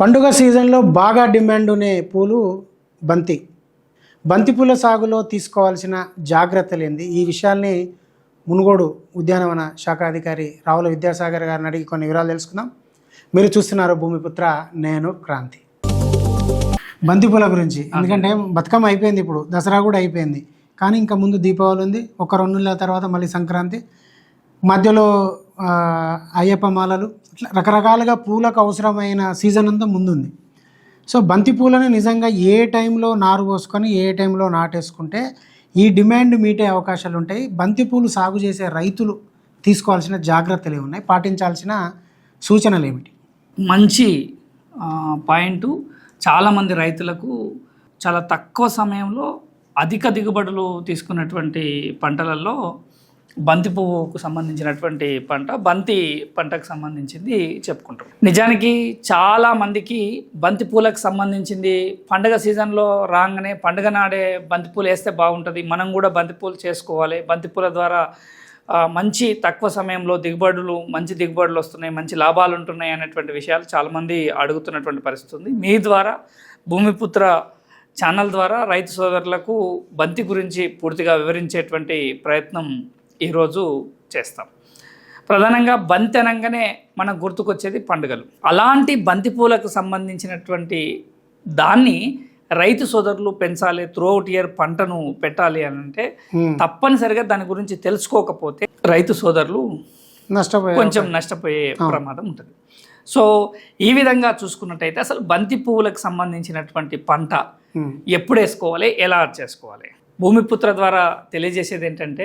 పండుగ సీజన్లో బాగా డిమాండ్ ఉండే పూలు బంతి. బంతి పూల సాగులో తీసుకోవాల్సిన జాగ్రత్తలు ఏంది? ఈ విషయాల్ని మునుగోడు ఉద్యానవన శాఖ అధికారి రావుల విద్యాసాగర్ గారిని అడిగి కొన్ని వివరాలు తెలుసుకుందాం. మీరు చూస్తున్నారు భూమిపుత్ర నేను క్రాంతి. బంతి పూల గురించి. ఎందుకంటే బతుకమ్మ అయిపోయింది ఇప్పుడు దసరా కూడా అయిపోయింది. కానీ ఇంకా ముందు దీపావళి ఉంది. ఒక రెండు నెలల తర్వాత మళ్ళీ సంక్రాంతి. మధ్యలో అయ్యప్ప మాలలు ఇట్లా రకరకాలుగా పూలకు అవసరమైన సీజన్ అంతా ముందుంది. సో బంతి పూలను నిజంగా ఏ టైంలో నారు పోసుకొని ఏ టైంలో నాటేసుకుంటే ఈ డిమాండ్ మీటే అవకాశాలు ఉంటాయి. బంతి పూలు సాగు చేసే రైతులు తీసుకోవాల్సిన జాగ్రత్తలు ఏమున్నాయి పాటించాల్సిన సూచనలు ఏమిటి? మంచి పాయింట్ చాలామంది రైతులకు చాలా తక్కువ సమయంలో అధిక దిగుబడులు తీసుకున్నటువంటి పంటలలో బంతి పువ్వుకు సంబంధించినటువంటి పంట బంతి పంటకు సంబంధించింది చెప్పుకుంటాం. నిజానికి చాలా మందికి బంతి పూలకు సంబంధించింది పండగ సీజన్లో రాగానే పండగ నాడే బంతి పూలు వేస్తే బాగుంటుంది. మనం కూడా బంతి పూలు చేసుకోవాలి. బంతి పూల ద్వారా మంచి తక్కువ సమయంలో దిగుబడులు మంచి దిగుబడులు వస్తున్నాయి మంచి లాభాలు ఉంటున్నాయి అనేటువంటి విషయాలు చాలామంది అడుగుతున్నటువంటి పరిస్థితి ఉంది. మీ ద్వారా భూమిపుత్ర ఛానల్ ద్వారా రైతు సోదరులకు బంతి గురించి పూర్తిగా వివరించేటువంటి ప్రయత్నం ఈరోజు చేస్తాం. ప్రధానంగా బంతి అనగానే మనకు గుర్తుకొచ్చేది పండుగలు. అలాంటి బంతి పూలకు సంబంధించినటువంటి దాన్ని రైతు సోదరులు పెంచాలి త్రూఅవుట్ ఇయర్ పంటను పెట్టాలి అని అంటే. తప్పనిసరిగా దాని గురించి తెలుసుకోకపోతే రైతు సోదరులు నష్టపోయే కొంచెం నష్టపోయే ప్రమాదం ఉంటుంది. సో ఈ విధంగా చూసుకున్నట్టయితే అసలు బంతి పువ్వులకు సంబంధించినటువంటి పంట ఎప్పుడు వేసుకోవాలి ఎలా చేసుకోవాలి? భూమిపుత్ర ద్వారా తెలియజేసేది ఏంటంటే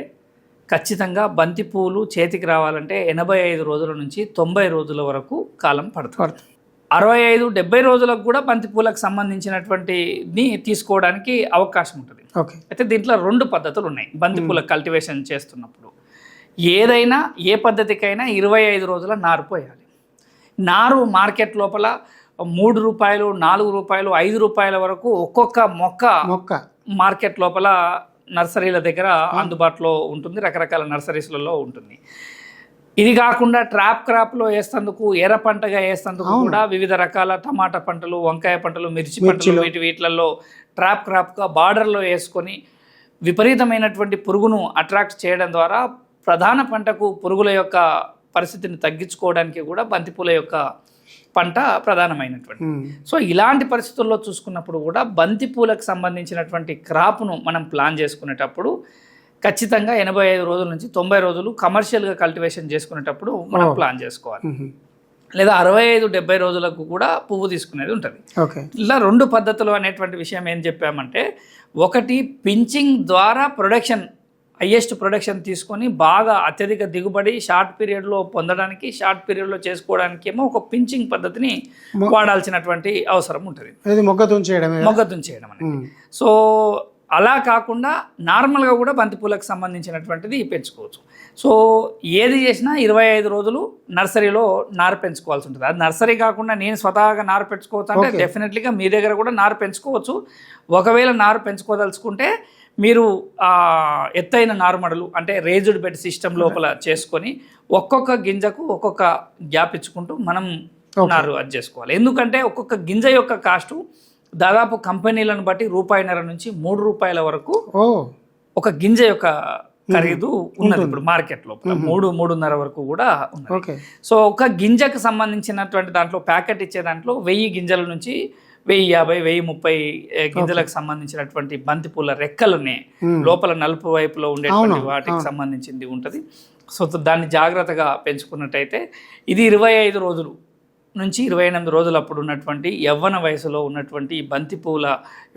ఖచ్చితంగా బంతి పువ్వులు చేతికి రావాలంటే ఎనభై ఐదు రోజుల నుంచి తొంభై రోజుల వరకు కాలం పడుతుంది. పడుతుంది. అరవై ఐదు డెబ్బై రోజులకు కూడా బంతి పూలకు సంబంధించినటువంటిని తీసుకోవడానికి అవకాశం ఉంటుంది. ఓకే. అయితే దీంట్లో రెండు పద్ధతులు ఉన్నాయి బంతి పూల కల్టివేషన్ చేస్తున్నప్పుడు. ఏదైనా ఏ పద్ధతికైనా ఇరవై ఐదు రోజుల నారు పోయాలి. నారు మార్కెట్ లోపల మూడు రూపాయలు నాలుగు రూపాయలు ఐదు రూపాయల వరకు ఒక్కొక్క మొక్క మొక్క. మార్కెట్ లోపల నర్సరీల దగ్గర అందుబాటులో ఉంటుంది రకరకాల నర్సరీస్లలో ఉంటుంది. ఇది కాకుండా ట్రాప్ క్రాప్లో వేస్తందుకు ఎర్ర పంటగా వేస్తందుకు కూడా వివిధ రకాల టమాటా పంటలు వంకాయ పంటలు మిర్చి పంటలు వీటి వీటిలలో ట్రాప్ క్రాప్గా బార్డర్లో వేసుకొని విపరీతమైనటువంటి పురుగును అట్రాక్ట్ చేయడం ద్వారా ప్రధాన పంటకు పురుగుల యొక్క పరిస్థితిని తగ్గించుకోవడానికి కూడా బంతిపూల యొక్క పంట ప్రధానమైనటువంటి. సో ఇలాంటి పరిస్థితుల్లో చూసుకున్నప్పుడు కూడా బంతి పూలకు సంబంధించినటువంటి క్రాప్ను మనం ప్లాన్ చేసుకునేటప్పుడు ఖచ్చితంగా ఎనభై ఐదు రోజుల నుంచి తొంభై రోజులు కమర్షియల్గా కల్టివేషన్ చేసుకునేటప్పుడు మనం ప్లాన్ చేసుకోవాలి. లేదా అరవై ఐదు డెబ్బై రోజులకు కూడా పువ్వు తీసుకునేది ఉంటుంది. ఓకే. ఇలా రెండు పద్ధతులు అనేటువంటి విషయం ఏం చెప్పామంటే ఒకటి పించింగ్ ద్వారా ప్రొడక్షన్ హయ్యెస్ట్ ప్రొడక్షన్ తీసుకొని బాగా అత్యధిక దిగుబడి షార్ట్ పీరియడ్లో పొందడానికి షార్ట్ పీరియడ్లో చేసుకోవడానికి ఏమో ఒక పించింగ్ పద్ధతిని వాడాల్సినటువంటి అవసరం ఉంటుంది. ఇది మొగ్గ తుంచేయడమే మొగ్గతుని చేయడం అనేది. సో అలా కాకుండా నార్మల్గా కూడా బంతిపూలకు సంబంధించినటువంటిది పెంచుకోవచ్చు. సో ఏది చేసినా ఇరవై ఐదు రోజులు నర్సరీలో నారు పెంచుకోవాల్సి ఉంటుంది. అది నర్సరీ కాకుండా నేను స్వతహాగా నారు పెంచుకోవచ్చు అంటే డెఫినెట్లీగా మీ దగ్గర కూడా నారు పెంచుకోవచ్చు. ఒకవేళ నారు పెంచుకోదలుచుకుంటే మీరు ఆ, ఎత్తైన నారుమడలు అంటే రేజుడ్ బెడ్ సిస్టమ్ లోపల చేసుకొని ఒక్కొక్క గింజకు ఒక్కొక్క గ్యాప్ ఇచ్చుకుంటూ మనం నారు అది చేసుకోవాలి. ఎందుకంటే ఒక్కొక్క గింజ యొక్క కాస్టు దాదాపు కంపెనీలను బట్టి రూపాయిన్నర నుంచి మూడు రూపాయల వరకు ఒక గింజ యొక్క ఖరీదు ఉన్నది ఇప్పుడు మార్కెట్ లోపల. మూడు మూడున్నర వరకు కూడా ఉన్నది. సో ఒక గింజకు సంబంధించినటువంటి దాంట్లో ప్యాకెట్ ఇచ్చే దాంట్లో వెయ్యి గింజల నుంచి వెయ్యి యాభై వెయ్యి ముప్పై గింజలకు సంబంధించినటువంటి బంతి పూల రెక్కలునే లోపల నలుపు వైపులో ఉండేటువంటి వాటికి సంబంధించింది ఉంటుంది. సో దాన్ని జాగ్రత్తగా పెంచుకున్నట్టయితే ఇది ఇరవై ఐదు రోజులు నుంచి ఇరవై ఎనిమిది రోజులు అప్పుడు ఉన్నటువంటి యవ్వన వయసులో ఉన్నటువంటి ఈ బంతి పూల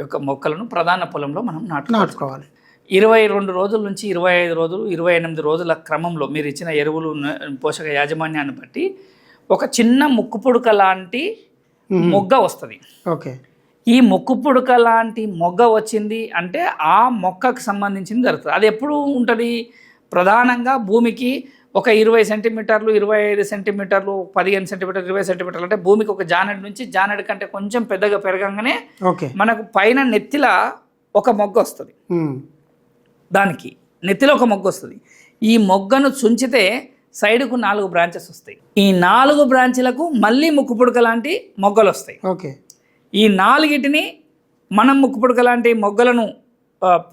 యొక్క మొక్కలను ప్రధాన పొలంలో మనం నాటుకోవాలి. నాటుకోవాలి. ఇరవై రెండు రోజుల నుంచి ఇరవై ఐదు రోజులు ఇరవై ఎనిమిది రోజుల క్రమంలో మీరు ఇచ్చిన ఎరువులు పోషక యాజమాన్యాన్ని బట్టి ఒక చిన్న ముక్కు పుడక లాంటి మొగ్గ వస్తుంది. ఓకే. ఈ మొక్కు పుడక లాంటి మొగ్గ వచ్చింది అంటే ఆ మొక్కకు సంబంధించింది జరుగుతుంది. అది ఎప్పుడు ఉంటుంది? ప్రధానంగా భూమికి ఒక ఇరవై సెంటీమీటర్లు ఇరవై ఐదు సెంటీమీటర్లు పదిహేను సెంటీమీటర్లు ఇరవై సెంటీమీటర్లు అంటే భూమికి ఒక జానెడ్ నుంచి జానెడ్ కంటే కొంచెం పెద్దగా పెరగంగానే ఓకే. మనకు పైన నెత్తిల ఒక మొగ్గ వస్తుంది. దానికి నెత్తిలో ఒక మొగ్గ వస్తుంది. ఈ మొగ్గను చుంచితే సైడ్కు నాలుగు బ్రాంచెస్ వస్తాయి. ఈ నాలుగు బ్రాంచ్లకు మళ్ళీ ముక్కు పుడక లాంటి మొగ్గలు వస్తాయి. ఓకే. ఈ నాలుగిటిని మనం ముక్కు పుడక లాంటి మొగ్గలను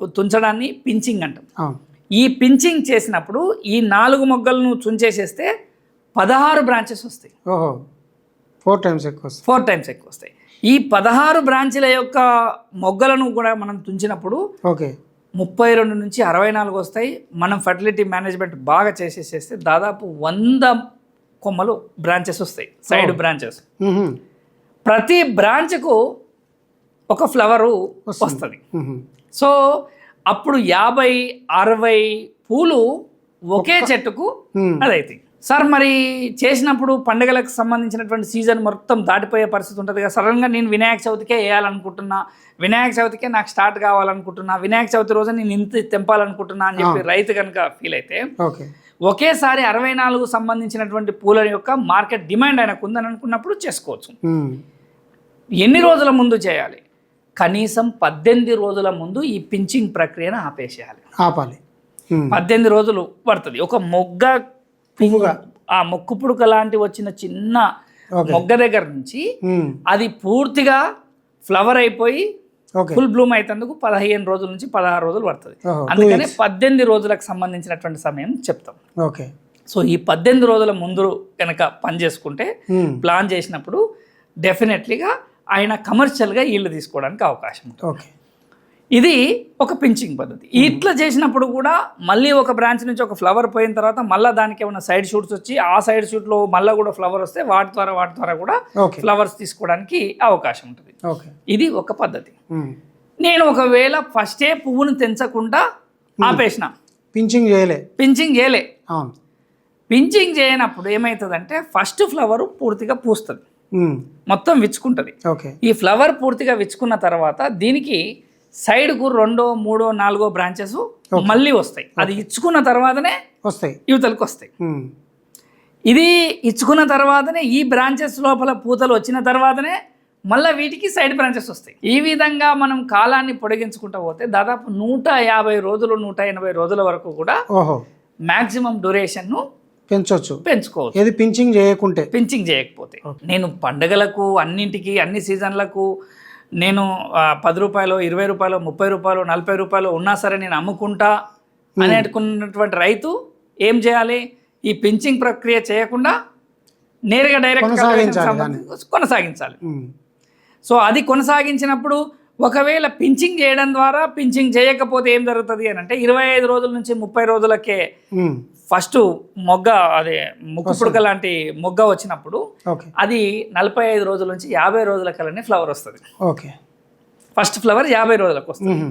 తుంచడాన్ని పించింగ్ అంటాం. ఈ పించింగ్ చేసినప్పుడు ఈ నాలుగు మొగ్గలను చుంచేసేస్తే పదహారు బ్రాంచెస్ వస్తాయి. ఓహో. ఫోర్ టైమ్స్ ఎక్కువ ఫోర్ టైమ్స్ ఎక్కువ వస్తాయి. ఈ పదహారు బ్రాంచ్ల యొక్క మొగ్గలను కూడా మనం తుంచినప్పుడు ఓకే. ముప్పై రెండు నుంచి అరవై నాలుగు వస్తాయి. మనం ఫర్టిలిటీ మేనేజ్మెంట్ బాగా చేసేసేస్తే దాదాపు వంద కొమ్మలు బ్రాంచెస్ వస్తాయి. Side branches. ప్రతి బ్రాంచ్కు ఒక ఫ్లవరు వస్తుంది. సో అప్పుడు యాభై అరవై పూలు ఒకే చెట్టుకు మ్మ్. సార్ మరి చేసినప్పుడు పండుగలకు సంబంధించినటువంటి సీజన్ మొత్తం దాటిపోయే పరిస్థితి ఉంటుంది కదా. సడన్గా నేను వినాయక చవితికే వేయాలనుకుంటున్నా వినాయక చవితికే నాకు స్టార్ట్ కావాలనుకుంటున్నా వినాయక చవితి రోజు నేను ఇంత తెంపాలనుకుంటున్నా అని చెప్పి రైతు కనుక ఫీల్ అయితే ఓకే. ఒకేసారి అరవై నాలుగు సంబంధించినటువంటి పూల యొక్క మార్కెట్ డిమాండ్ ఆయనకు ఉందని అనుకున్నప్పుడు చేసుకోవచ్చు. ఎన్ని రోజుల ముందు చేయాలి? కనీసం పద్దెనిమిది రోజుల ముందు ఈ పించింగ్ ప్రక్రియను ఆపేసేయాలి. ఆపాలి. పద్దెనిమిది రోజులు పడుతుంది. ఒక మొగ్గ ఆ మొక్కు పుడక లాంటి వచ్చిన చిన్న మొగ్గ దగ్గర నుంచి. అది పూర్తిగా ఫ్లవర్ అయిపోయి ఫుల్ బ్లూమ్ అయినందుకు పదిహేను రోజుల నుంచి పదహారు రోజులు పడుతుంది. అందుకని. పద్దెనిమిది రోజులకు సంబంధించినటువంటి సమయం చెప్తాం. ఓకే. సో ఈ పద్దెనిమిది రోజుల ముందు కనుక పని చేసుకుంటే. ప్లాన్ చేసినప్పుడు డెఫినెట్లీగా ఆయన కమర్షియల్గా ఈల్డ్ తీసుకోవడానికి అవకాశం ఉంటుంది. ఓకే. ఇది ఒక పించింగ్ పద్ధతి. ఇట్లా చేసినప్పుడు కూడా మళ్ళీ ఒక బ్రాంచ్ నుంచి ఒక ఫ్లవర్ పోయిన తర్వాత మళ్ళీ దానికి ఏమైనా సైడ్ షూట్స్ వచ్చి ఆ సైడ్ షూట్లో మళ్ళీ కూడా ఫ్లవర్ వస్తే వాటి ద్వారా వాటి ద్వారా కూడా ఫ్లవర్స్ తీసుకోవడానికి అవకాశం ఉంటుంది. ఇది ఒక పద్ధతి. నేను ఒకవేళ ఫస్టే పువ్వును తెంచకుండా ఆపేసిన. పించింగ్ చేయలే. పించింగ్ చేయలే. పించింగ్ చేయనప్పుడు ఏమవుతుందంటే ఫస్ట్ ఫ్లవర్ పూర్తిగా పూస్తుంది. మొత్తం విచ్చుకుంటుంది. ఓకే. ఈ ఫ్లవర్ పూర్తిగా విచ్చుకున్న తర్వాత దీనికి సైడ్కు రెండో మూడో నాలుగో బ్రాంచెస్ మళ్ళీ వస్తాయి. అది ఇచ్చుకున్న తర్వాతనే వస్తాయి. యువతలకు వస్తాయి. ఇది ఇచ్చుకున్న తర్వాతనే ఈ బ్రాంచెస్ లోపల పూతలు వచ్చిన తర్వాతనే మళ్ళీ వీటికి సైడ్ బ్రాంచెస్ వస్తాయి. ఈ విధంగా మనం కాలాన్ని పొడిగించుకుంటూ పోతే దాదాపు నూట యాభై రోజులు నూట ఎనభై రోజుల వరకు కూడా మ్యాక్సిమం డ్యూరేషన్ను పెంచవచ్చు పెంచుకోవచ్చు. ఏది పించింగ్ చేయకుంటే. పించింగ్ చేయకపోతే. నేను పండగలకు అన్నింటికి అన్ని సీజన్లకు నేను పది రూపాయలు ఇరవై రూపాయలు ముప్పై రూపాయలు నలభై రూపాయలు ఉన్నా సరే నేను అమ్ముకుంటా అని అనుకున్నటువంటి రైతు ఏం చేయాలి ఈ పించింగ్ ప్రక్రియ చేయకుండా నేరుగా డైరెక్ట్ కొనసాగించాలి. సో అది కొనసాగించినప్పుడు ఒకవేళ పించింగ్ చేయడం ద్వారా పించింగ్ చేయకపోతే ఏం జరుగుతుంది అని అంటే ఇరవై ఐదు రోజుల నుంచి ముప్పై రోజులకే. ఫస్ట్ మొగ్గ అదే ముక్కు పుడక లాంటి మొగ్గ వచ్చినప్పుడు అది నలభై ఐదు రోజుల నుంచి యాభై రోజుల కల్లానే ఫ్లవర్ వస్తుంది. ఓకే. ఫస్ట్ ఫ్లవర్ యాభై రోజులకు వస్తుంది.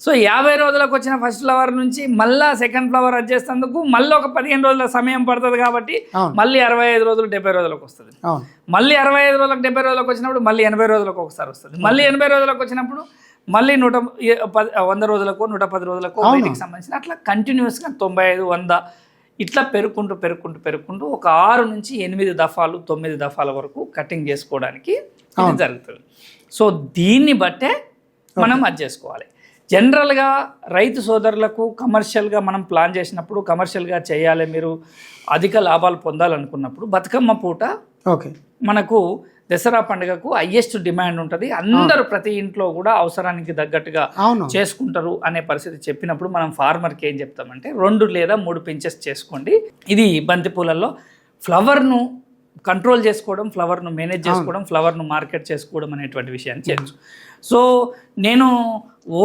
సో యాభై రోజులకు వచ్చిన ఫస్ట్ ఫ్లవర్ నుంచి మళ్ళా సెకండ్ ఫ్లవర్ వచ్చేస్తేందుకు మళ్ళీ ఒక పదిహేను రోజుల సమయం పడుతుంది కాబట్టి. మళ్ళీ అరవై ఐదు రోజులు డెబ్బై రోజులకు వస్తుంది. మళ్ళీ అరవై ఐదు రోజులకు డెబ్బై రోజులకు వచ్చినప్పుడు మళ్ళీ ఎనభై రోజులకు ఒకసారి వస్తుంది. మళ్ళీ ఎనభై రోజులకు వచ్చినప్పుడు మళ్ళీ నూట వంద రోజులకు నూట పది రోజులకు వీటికి సంబంధించిన అట్లా కంటిన్యూస్గా తొంభై ఐదు వంద ఇట్లా పెరుక్కుంటూ పెరుక్కుంటూ పెరుక్కుంటూ ఒక ఆరు నుంచి ఎనిమిది దఫాలు తొమ్మిది దఫాల వరకు కటింగ్ చేసుకోవడానికి జరుగుతుంది. సో దీన్ని బట్టే మనం అది చేసుకోవాలి. జనరల్గా రైతు సోదరులకు కమర్షియల్గా మనం ప్లాన్ చేసినప్పుడు కమర్షియల్గా చేయాలి మీరు అధిక లాభాలు పొందాలనుకున్నప్పుడు బతుకమ్మ పూట ఓకే. మనకు దసరా పండుగకు హయ్యెస్ట్ డిమాండ్ ఉంటుంది. అందరూ ప్రతి ఇంట్లో కూడా అవసరానికి తగ్గట్టుగా చేసుకుంటారు అనే పరిస్థితి చెప్పినప్పుడు మనం ఫార్మర్కి ఏం చెప్తామంటే రెండు లేదా మూడు పించెస్ చేసుకోండి. ఇది బంతి పూలల్లో ఫ్లవర్ను కంట్రోల్ చేసుకోవడం ఫ్లవర్ను మేనేజ్ చేసుకోవడం ఫ్లవర్ను మార్కెట్ చేసుకోవడం అనేటువంటి విషయాన్ని చేయొచ్చు. సో నేను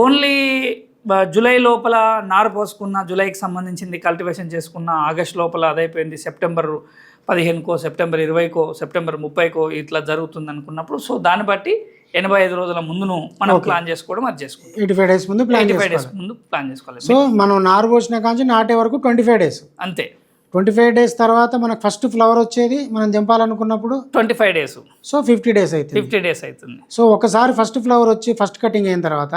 ఓన్లీ జూలై లోపల నారు పోసుకున్న జూలైకి సంబంధించింది కల్టివేషన్ చేసుకున్న ఆగస్ట్ లోపల అదైపోయింది సెప్టెంబర్ పదిహేనుకో సెప్టెంబర్ ఇరవైకో సెప్టెంబర్ ముప్పైకో ఇట్లా జరుగుతుంది అనుకున్నప్పుడు సో దాన్ని బట్టి ఎనభై ఐదు రోజుల ముందును మనం ప్లాన్ చేసుకోవడం అది చేసుకోవాలి ఎయిటీ ఫైవ్ డేస్ ముందు ప్లాన్ ఫైవ్ డేస్ ముందు ప్లాన్ చేసుకోవాలి. సో మనం నారు పోసిన కాంచి నాటే వరకు ట్వంటీ ఫైవ్ డేస్. అంతే. ట్వంటీ ఫైవ్ డేస్ తర్వాత మనకు ఫస్ట్ ఫ్లవర్ వచ్చేది మనం దింపాలనుకున్నప్పుడు? Twenty five days. So fifty days అవుతుంది ఫిఫ్టీ డేస్ అవుతుంది సో ఒకసారి ఫస్ట్ ఫ్లవర్ వచ్చి ఫస్ట్ కటింగ్ అయిన తర్వాత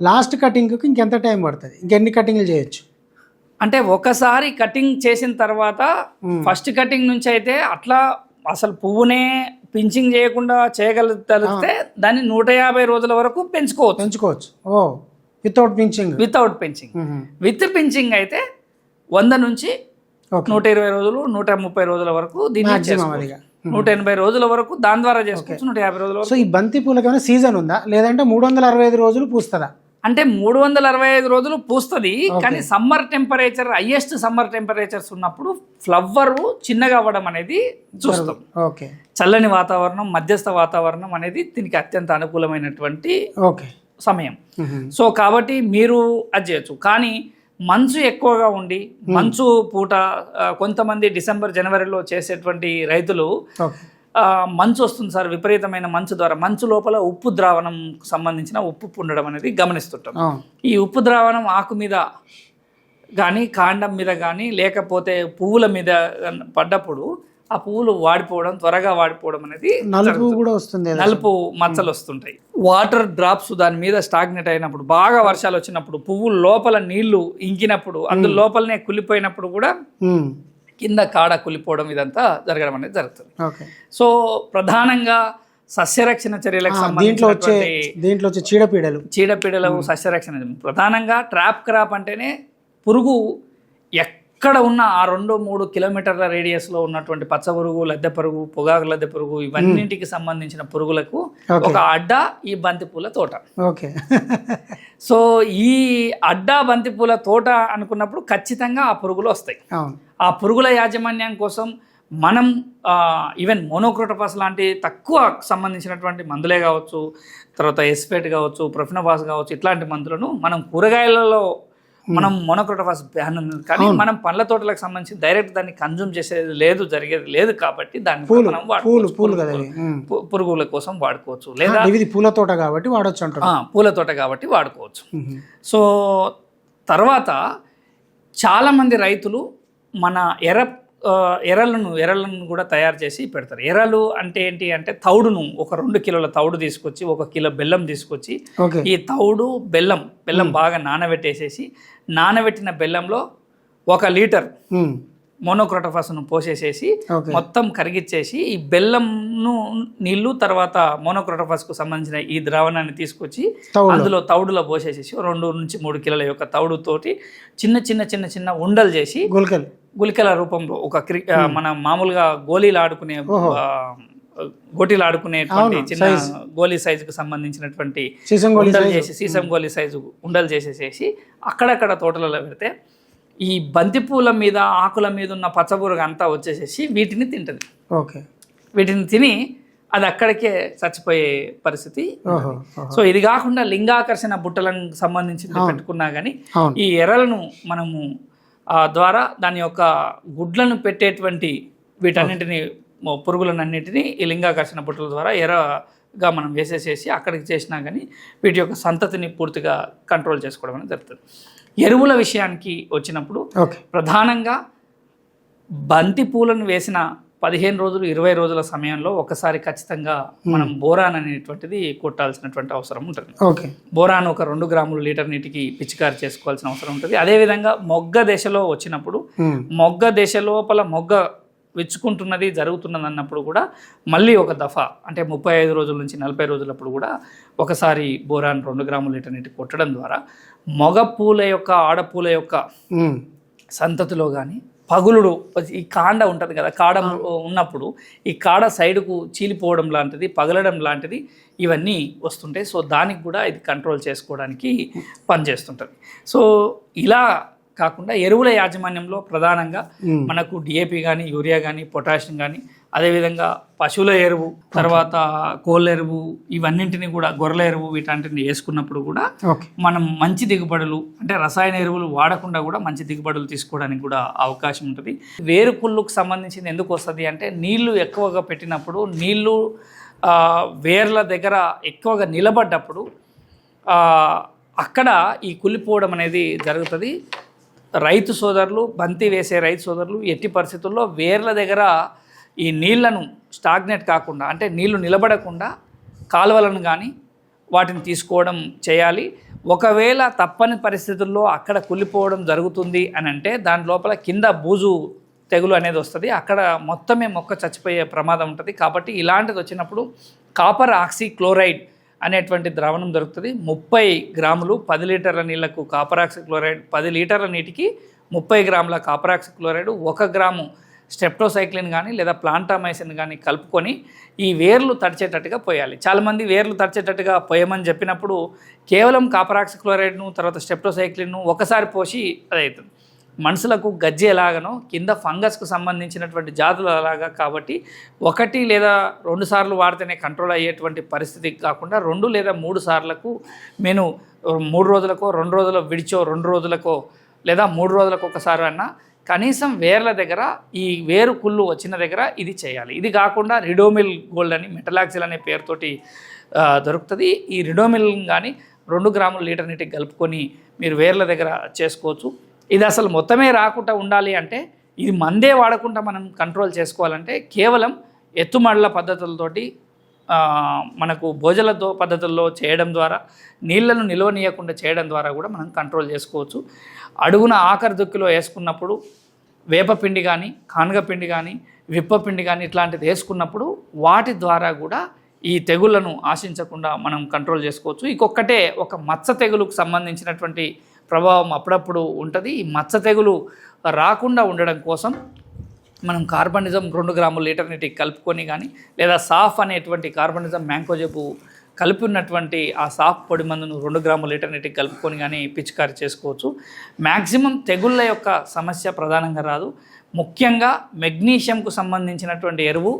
లాస్ట్ కటింగ్కి ఇంకెంత టైం పడుతుంది? ఇంకెన్ని కటింగ్లు చేయొచ్చు? అంటే ఒకసారి కటింగ్ చేసిన తర్వాత ఫస్ట్ కటింగ్ నుంచి అయితే అట్లా అసలు పువ్వునే పించింగ్ చేయకుండా చేయగలిగితే దాన్ని నూట యాభై రోజుల వరకు పెంచుకోవచ్చు. పెంచుకోవచ్చు. ఓ without pinching without pinching with pinching అయితే వంద నుంచి నూట ఇరవై రోజులు నూట ముప్పై రోజుల వరకు దీన్ని నూట ఎనభై రోజుల వరకు దాని ద్వారా చేసుకోవచ్చు నూట యాభై రోజుల వరకు సో ఈ బంతి పూలకి ఏమైనా సీజన్ ఉందా? లేదంటే మూడు వందల అరవై ఐదు రోజులు పూస్తుందా? అంటే మూడు వందల అరవై ఐదు రోజులు పూస్తుంది కానీ summer temperature highest summer temperatures ఉన్నప్పుడు ఫ్లవర్ చిన్నగా అవ్వడం అనేది చూస్తాం. ఓకే. చల్లని వాతావరణం మధ్యస్థ వాతావరణం అనేది దీనికి అత్యంత అనుకూలమైనటువంటి ఓకే. సమయం. సో కాబట్టి మీరు అది చేయొచ్చు. కానీ మంచు ఎక్కువగా ఉండి మంచు పూట కొంతమంది డిసెంబర్ జనవరిలో చేసేటువంటి రైతులు మంచు వస్తుంది సార్ విపరీతమైన మంచు ద్వారా. మంచు లోపల ఉప్పు ద్రావణం సంబంధించిన ఉప్పు ఉండడం అనేది గమనిస్తుంటాం. ఈ ఉప్పు ద్రావణం ఆకు మీద కానీ కాండం మీద కానీ లేకపోతే పువ్వుల మీద పడ్డప్పుడు ఆ పువ్వులు వాడిపోవడం త్వరగా వాడిపోవడం అనేది నలుపు కూడా వస్తుంది. నలుపు మచ్చలు వస్తుంటాయి. వాటర్ డ్రాప్స్ దాని మీద స్టాగ్నెట్ అయినప్పుడు బాగా వర్షాలు వచ్చినప్పుడు పువ్వు లోపల నీళ్ళు ఇంకినప్పుడు అందులో లోపలనే కుళ్ళిపోయినప్పుడు కూడా. కింద కాడ కుళ్ళిపోవడం ఇదంతా జరగడం అనేది జరుగుతుంది. సో ప్రధానంగా సస్యరక్షణ చర్యలకు దీంట్లో వచ్చే దీంట్లో వచ్చే చీడపీడలు. చీడపీడలు సస్యరక్షణ. ప్రధానంగా ట్రాప్ క్రాప్ అంటేనే పురుగు ఎక్కడ ఉన్న ఆ రెండు మూడు కిలోమీటర్ల రేడియస్లో ఉన్నటువంటి పచ్చ పురుగు లద్దె పురుగు పొగాకు లద్దె పురుగు ఇవన్నింటికి సంబంధించిన పురుగులకు. ఒక అడ్డ ఈ బంతిపూల తోట. ఓకే. సో ఈ అడ్డా బంతిపూల తోట అనుకున్నప్పుడు ఖచ్చితంగా ఆ పురుగులు వస్తాయి. ఆ పురుగుల యాజమాన్యం కోసం మనం ఈవెన్ మోనోక్రోటోపాస్ లాంటి తక్కువ సంబంధించినటువంటి మందులే కావచ్చు తర్వాత ఎస్పేట్ కావచ్చు ప్రొఫినోపాస్ కావచ్చు ఇట్లాంటి మందులను మనం కూరగాయలలో మనం మోనోక్రోటోపాస్ బ్యాన్ ఉంది. కానీ మనం పండ్ల తోటలకు సంబంధించి డైరెక్ట్ దాన్ని కన్జ్యూమ్ చేసేది లేదు జరిగేది లేదు కాబట్టి దాన్ని మనం పూలు కదా పురుగుల కోసం వాడుకోవచ్చు. లేదా ఇది పూల తోట కాబట్టి వాడొచ్చు అంటారు పూల తోట కాబట్టి వాడుకోవచ్చు. సో తర్వాత చాలామంది రైతులు మన ఎర్ర ఆ, ఎర్రలను ఎర్రలను కూడా తయారు చేసి పెడతారు. ఎర్రలు అంటే ఏంటి అంటే తౌడును ఒక రెండు కిలోల తౌడు తీసుకొచ్చి ఒక కిలో బెల్లం తీసుకొచ్చి ఈ తౌడు బెల్లం బెల్లం బాగా నానబెట్టేసేసి నానబెట్టిన బెల్లంలో ఒక లీటర్. మోనోక్రోటోఫాస్ను పోసేసేసి మొత్తం కరిగిచ్చేసి ఈ బెల్లంను నీళ్ళు తర్వాత మోనోక్రోటోఫాస్కు సంబంధించిన ఈ ద్రావణాన్ని తీసుకొచ్చి. అందులో తౌడులో పోసేసేసి రెండు నుంచి మూడు కిలోల యొక్క తౌడుతోటి చిన్న చిన్న చిన్న చిన్న ఉండలు చేసి గుల్కల్ గుళికల రూపంలో ఒక క్రి ఆ, మన మామూలుగా గోళీలు ఆడుకునే గోటీలు ఆడుకునేటువంటి చిన్న గోళీ సైజుకు సంబంధించినటువంటి ఉండలు చేసి సీసం గోళీ సైజు ఉండలు చేసేసేసి అక్కడక్కడ తోటలలో పెడితే ఈ బంతిపూల మీద ఆకుల మీద ఉన్న పచ్చబురుగు అంతా వచ్చేసేసి వీటిని తింటది. ఓకే. వీటిని తిని అది అక్కడికే చచ్చిపోయే పరిస్థితి. సో ఇది కాకుండా లింగాకర్షణ బుట్టలకు సంబంధించింది పెట్టుకున్నా కానీ ఈ ఎర్రలను మనము ద్వారా దాని యొక్క గుడ్లను పెట్టేటువంటి వీటన్నింటిని పురుగులన్నింటినీ ఈ లింగాకర్షణ బుట్టల ద్వారా ఎర్రగా మనం వేసేసేసి అక్కడికి చేసినా కానీ వీటి యొక్క సంతతిని పూర్తిగా కంట్రోల్ చేసుకోవడం అనేది జరుగుతుంది. ఎరువుల విషయానికి వచ్చినప్పుడు ప్రధానంగా బంతి పూలను వేసిన పదిహేను రోజులు ఇరవై రోజుల సమయంలో ఒకసారి ఖచ్చితంగా మనం బోరాన్ అనేటువంటిది కొట్టాల్సినటువంటి అవసరం ఉంటుంది ఓకే బోరాన్ ఒక రెండు గ్రాములు లీటర్ నీటికి పిచికారి చేసుకోవాల్సిన అవసరం ఉంటుంది అదేవిధంగా మొగ్గ దశలో వచ్చినప్పుడు మ్మ్. మొగ్గ దశ లోపల మొగ్గ విచ్చుకుంటున్నది జరుగుతున్నది అన్నప్పుడు కూడా మళ్ళీ ఒక దఫా అంటే ముప్పై ఐదు రోజుల నుంచి నలభై రోజులప్పుడు కూడా ఒకసారి బోరాన్ రెండు గ్రాముల లీటర్ నీటి కొట్టడం ద్వారా మొగ పూల యొక్క ఆడపూల యొక్క మ్మ్. సంతతిలో కానీ పగులుడు ఈ కాండ ఉంటుంది కదా కాడ ఉన్నప్పుడు ఈ కాడ సైడుకు చీలిపోవడం లాంటిది పగలడం లాంటిది ఇవన్నీ వస్తుంటాయి సో దానికి కూడా ఇది కంట్రోల్ చేసుకోవడానికి పనిచేస్తుంటుంది సో ఇలా కాకుండా ఎరువుల యాజమాన్యంలో ప్రధానంగా. మనకు డిఏపి కానీ యూరియా కానీ పొటాషియం కానీ అదేవిధంగా పశువుల ఎరువు తర్వాత కోళ్ళ ఎరువు ఇవన్నింటినీ కూడా గొర్రెల ఎరువు వీటన్నిటిని వేసుకున్నప్పుడు కూడా మనం మంచి దిగుబడులు అంటే రసాయన ఎరువులు వాడకుండా కూడా మంచి దిగుబడులు తీసుకోవడానికి కూడా అవకాశం ఉంటుంది. వేరు కుళ్ళుకు సంబంధించింది ఎందుకు వస్తుంది అంటే నీళ్ళు ఎక్కువగా పెట్టినప్పుడు నీళ్ళు వేర్ల దగ్గర ఎక్కువగా నిలబడ్డప్పుడు అక్కడ ఈ కుళ్ళిపోవడం అనేది జరుగుతుంది. రైతు సోదరులు బంతి వేసే రైతు సోదరులు ఎట్టి పరిస్థితుల్లో వేర్ల దగ్గర ఈ నీళ్ళను స్టాగ్నేట్ కాకుండా అంటే నీళ్ళు నిలబడకుండా కాలువలను కానీ వాటిని తీసుకోవడం చేయాలి. ఒకవేళ తప్పని పరిస్థితుల్లో అక్కడ కుళ్ళిపోవడం జరుగుతుంది అని అంటే దాని లోపల కింద బూజు తెగులు అనేది వస్తుంది. అక్కడ మొత్తమే మొక్క చచ్చిపోయే ప్రమాదం ఉంటుంది. కాబట్టి ఇలాంటిది వచ్చినప్పుడు కాపర్ ఆక్సిక్లోరైడ్ అనేటువంటి ద్రావణం దొరుకుతుంది. ముప్పై గ్రాములు పది లీటర్ల నీళ్ళకు కాపర్ ఆక్సిక్లోరైడ్ పది లీటర్ల నీటికి ముప్పై గ్రాముల కాపరాక్సి క్లోరైడ్ ఒక గ్రాము స్టెప్టోసైక్లిన్ కానీ లేదా ప్లాంటామైసిన్ కానీ కలుపుకొని ఈ వేర్లు తడిచేటట్టుగా పోయాలి. చాలామంది వేర్లు తడిచేటట్టుగా పోయమని చెప్పినప్పుడు కేవలం కాపరాక్సి క్లోరైడ్ను తర్వాత స్టెప్టోసైక్లిన్ను ఒకసారి పోసి అదవుతుంది మనుషులకు గజ్జి ఎలాగనో కింద ఫంగస్కు సంబంధించినటువంటి జాతులు అలాగా కాబట్టి ఒకటి లేదా రెండు సార్లు వాడితేనే కంట్రోల్ అయ్యేటువంటి పరిస్థితి కాకుండా రెండు లేదా మూడు సార్లకు నేను మూడు రోజులకో రెండు రోజుల విడిచో రెండు రోజులకో లేదా మూడు రోజులకు ఒకసారి అన్నా కనీసం వేర్ల దగ్గర ఈ వేరు కుళ్ళు వచ్చిన దగ్గర ఇది చేయాలి. ఇది కాకుండా రిడోమిల్ గోల్డ్ అని మెటలాక్సిల్ అనే పేరుతోటి దొరుకుతుంది. ఈ రిడోమిల్ కానీ రెండు గ్రాముల లీటర్ నీటికి కలుపుకొని మీరు వేర్ల దగ్గర చేసుకోవచ్చు. ఇది అసలు మొత్తమే రాకుండా ఉండాలి అంటే ఇది మందే వాడకుండా మనం కంట్రోల్ చేసుకోవాలంటే కేవలం ఎత్తుమడల పద్ధతులతోటి మనకు భోజల పద్ధతుల్లో చేయడం ద్వారా నీళ్ళను నిలవనీయకుండా చేయడం ద్వారా కూడా మనం కంట్రోల్ చేసుకోవచ్చు. అడుగున ఆఖరి దుక్కిలో వేసుకున్నప్పుడు వేపపిండి కానీ కానగపిండి కానీ విప్పపిండి కానీ ఇట్లాంటిది వేసుకున్నప్పుడు వాటి ద్వారా కూడా ఈ తెగుళ్ళను ఆశించకుండా మనం కంట్రోల్ చేసుకోవచ్చు. ఇంకొక్కటే ఒక మచ్చ తెగులుకు సంబంధించినటువంటి ప్రభావం అప్పుడప్పుడు ఉంటుంది. ఈ మచ్చ తెగులు రాకుండా ఉండడం కోసం మనం కార్బనిజం రెండు గ్రాముల లీటర్ నీటికి కలుపుకొని కానీ లేదా సాఫ్ అనేటువంటి కార్బనిజం మ్యాంకోజెబు కలిపి ఉన్నటువంటి ఆ సాఫ్ పొడి మందును రెండు గ్రాముల లీటర్ నీటికి కలుపుకొని కానీ పిచికారి చేసుకోవచ్చు. మ్యాక్సిమం తెగుళ్ళ యొక్క సమస్య ప్రధానంగా రాదు. ముఖ్యంగా మెగ్నీషియంకు సంబంధించినటువంటి ఎరువు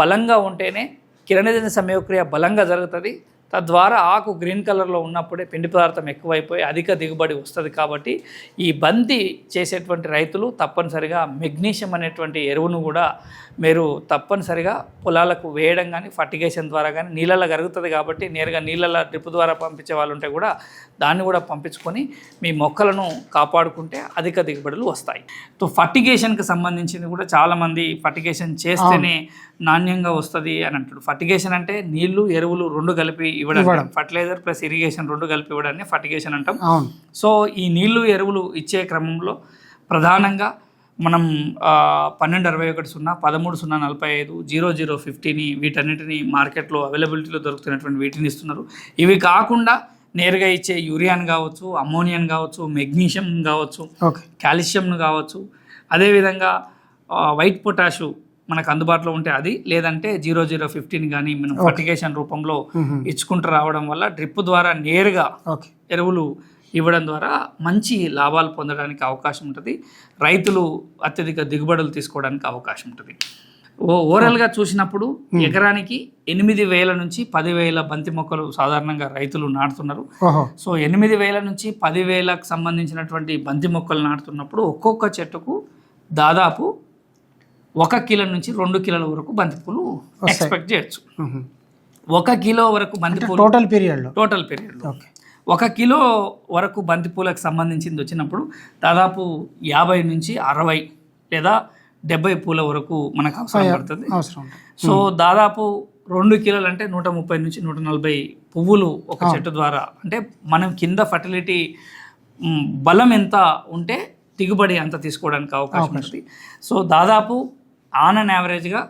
బలంగా ఉంటేనే కిరణజన సమయక్రియ బలంగా జరుగుతుంది. తద్వారా ఆకు గ్రీన్ కలర్లో ఉన్నప్పుడే పిండి పదార్థం ఎక్కువైపోయి అధిక దిగుబడి వస్తుంది కాబట్టి ఈ బంతి చేసేటువంటి రైతులు తప్పనిసరిగా మెగ్నీషియం అనేటువంటి ఎరువును కూడా మీరు తప్పనిసరిగా పొలాలకు వేయడం కానీ ఫర్టిగేషన్ ద్వారా కానీ నీళ్ళలో కరుగుతుంది కాబట్టి నేరుగా నీళ్ళలో డ్రిప్ ద్వారా పంపించే వాళ్ళు ఉంటే కూడా దాన్ని కూడా పంపించుకొని మీ మొక్కలను కాపాడుకుంటే అధిక దిగుబడులు వస్తాయి. సో ఫర్టిగేషన్కి సంబంధించింది కూడా చాలామంది ఫర్టిగేషన్ చేస్తేనే నాణ్యంగా వస్తుంది అని అంటాడు. ఫర్టిగేషన్ అంటే నీళ్ళు ఎరువులు రెండు కలిపి ఇవ్వడం. ఫర్టిలైజర్ ప్లస్ ఇరిగేషన్ రెండు కలిపి ఇవ్వడాన్ని ఫర్టిగేషన్ అంటాం. సో ఈ నీళ్ళు ఎరువులు ఇచ్చే క్రమంలో ప్రధానంగా మనం పన్నెండు అరవై ఒకటి సున్నా పదమూడు సున్నా నలభై ఐదు జీరో జీరో ఫిఫ్టీని వీటన్నిటిని మార్కెట్లో అవైలబిలిటీలో దొరుకుతున్నటువంటి వీటిని ఇస్తున్నారు. ఇవి కాకుండా నేరుగా ఇచ్చే యూరియాన్ కావచ్చు అమ్మోనియన్ కావచ్చు మెగ్నీషియం కావచ్చు కాల్షియంను కావచ్చు. అదేవిధంగా వైట్ పొటాషు మనకు అందుబాటులో ఉంటే అది. లేదంటే జీరో జీరో ఫిఫ్టీన్ కానీ మనం ఫర్టిగేషన్ రూపంలో. ఇచ్చుకుంటూ రావడం వల్ల డ్రిప్ ద్వారా నేరుగా ఎరువులు ఇవ్వడం ద్వారా మంచి లాభాలు పొందడానికి అవకాశం ఉంటుంది. రైతులు అత్యధిక దిగుబడులు తీసుకోవడానికి అవకాశం ఉంటుంది. ఓ ఓవరాల్గా చూసినప్పుడు ఎకరానికి ఎనిమిది వేల నుంచి పదివేల బంతి మొక్కలు సాధారణంగా రైతులు నాటుతున్నారు. సో ఎనిమిది వేల నుంచి పదివేలకు సంబంధించినటువంటి బంతి మొక్కలు నాటుతున్నప్పుడు ఒక్కొక్క చెట్టుకు దాదాపు ఒక కిలో నుంచి రెండు కిలోల వరకు బంతిపూలు ఎక్స్పెక్ట్ చేయొచ్చు. ఒక కిలో వరకు బంతిపూలు టోటల్ పీరియడ్లో టోటల్ పీరియడ్ ఒక కిలో వరకు బంతిపూలకు సంబంధించింది వచ్చినప్పుడు దాదాపు యాభై నుంచి అరవై లేదా డెబ్బై పూల వరకు మనకు అవసరం పడుతుంది. సో దాదాపు రెండు కిలోలు అంటే నూట ముప్పై నుంచి నూట నలభై పువ్వులు ఒక చెట్టు ద్వారా అంటే మనం కింద ఫర్టిలిటీ బలం ఎంత ఉంటే దిగుబడి అంత తీసుకోవడానికి అవకాశం. ఉంటుంది. సో దాదాపు ఆన్ అండ్ యావరేజ్గా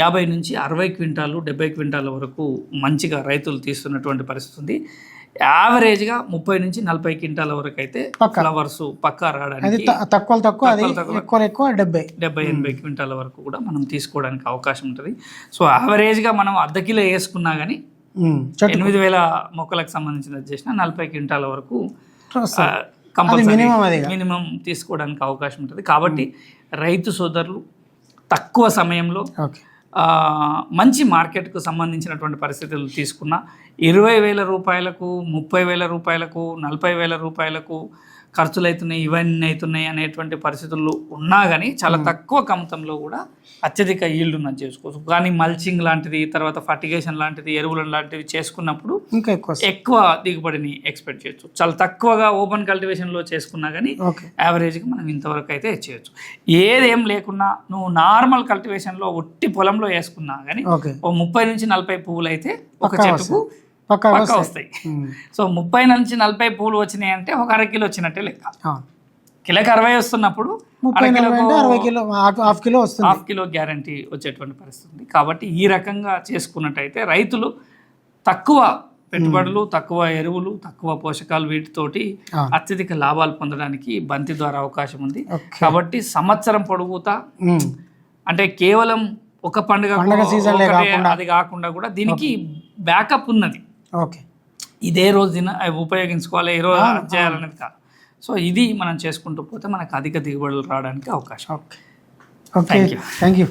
యాభై నుంచి అరవై క్వింటాలు డెబ్బై క్వింటాల వరకు మంచిగా రైతులు తీస్తున్నటువంటి పరిస్థితి ఉంది. యావరేజ్గా ముప్పై నుంచి నలభై క్వింటాల వరకు అయితే. ఫ్లవర్స్ పక్కా రావడానికి తక్కువ తక్కువ. ఎక్కువ డెబ్బై. డెబ్బై ఎనభై క్వింటాల వరకు కూడా మనం తీసుకోవడానికి అవకాశం ఉంటుంది. సో యావరేజ్గా మనం అర్ధ కిలో వేసుకున్నా కానీ ఎనిమిది వేల మొక్కలకు సంబంధించినది చేసిన నలభై క్వింటాల వరకు. కంపల్సరీ. మినిమం తీసుకోవడానికి అవకాశం ఉంటుంది కాబట్టి రైతు సోదరులు తక్కువ సమయంలో మంచి మార్కెట్కు సంబంధించినటువంటి పరిస్థితులు తీసుకున్న ఇరవై వేల రూపాయలకు ముప్పై వేల రూపాయలకు నలభై వేల రూపాయలకు ఖర్చులు అవుతున్నాయి ఇవన్నీ అవుతున్నాయి అనేటువంటి పరిస్థితులు ఉన్నా కానీ చాలా తక్కువ కమతంలో కూడా అత్యధిక ఈల్డ్ ఉన్నది చేసుకోవచ్చు. కానీ మల్చింగ్ లాంటిది తర్వాత ఫర్టిగేషన్ లాంటిది ఎరువులు లాంటివి చేసుకున్నప్పుడు ఇంకా ఎక్కువ. ఎక్కువ దిగుబడిని ఎక్స్పెక్ట్ చేయొచ్చు. చాలా తక్కువగా ఓపెన్ కల్టివేషన్లో చేసుకున్నా కానీ యావరేజ్గా మనం ఇంతవరకు అయితే చేయొచ్చు. ఏదేం లేకున్నా నువ్వు నార్మల్ కల్టివేషన్లో ఒట్టి పొలంలో వేసుకున్నా కానీ ఓ ముప్పై నుంచి నలభై పువ్వులు అయితే ఒక చెట్టుకు పక్కా వస్తాయి. సో ముప్పై నుంచి నలభై పువ్వులు వచ్చినాయి అంటే ఒక అర కిలో వచ్చినట్టే లెక్క. కిలోకి అరవై వస్తున్నప్పుడు హాఫ్ కిలో వస్తుంది హాఫ్ కిలో గ్యారంటీ వచ్చేటువంటి పరిస్థితి కాబట్టి ఈ రకంగా చేసుకున్నట్టయితే రైతులు తక్కువ పెట్టుబడులు తక్కువ ఎరువులు తక్కువ పోషకాలు వీటితోటి. అత్యధిక లాభాలు పొందడానికి బంతి ద్వారా అవకాశం ఉంది కాబట్టి సంవత్సరం పొడుగుతా. అంటే కేవలం ఒక పండుగ. అది కాకుండా కూడా దీనికి బ్యాకప్ ఉన్నది ఓకే. ఇదే రోజు దిన అవి ఉపయోగించుకోవాలి ఏ రోజు చేయాలనేది కాదు. సో ఇది మనం చేసుకుంటూ పోతే మనకు అధిక దిగుబడులు రావడానికి అవకాశం. Okay. Okay. Thank you. Thank you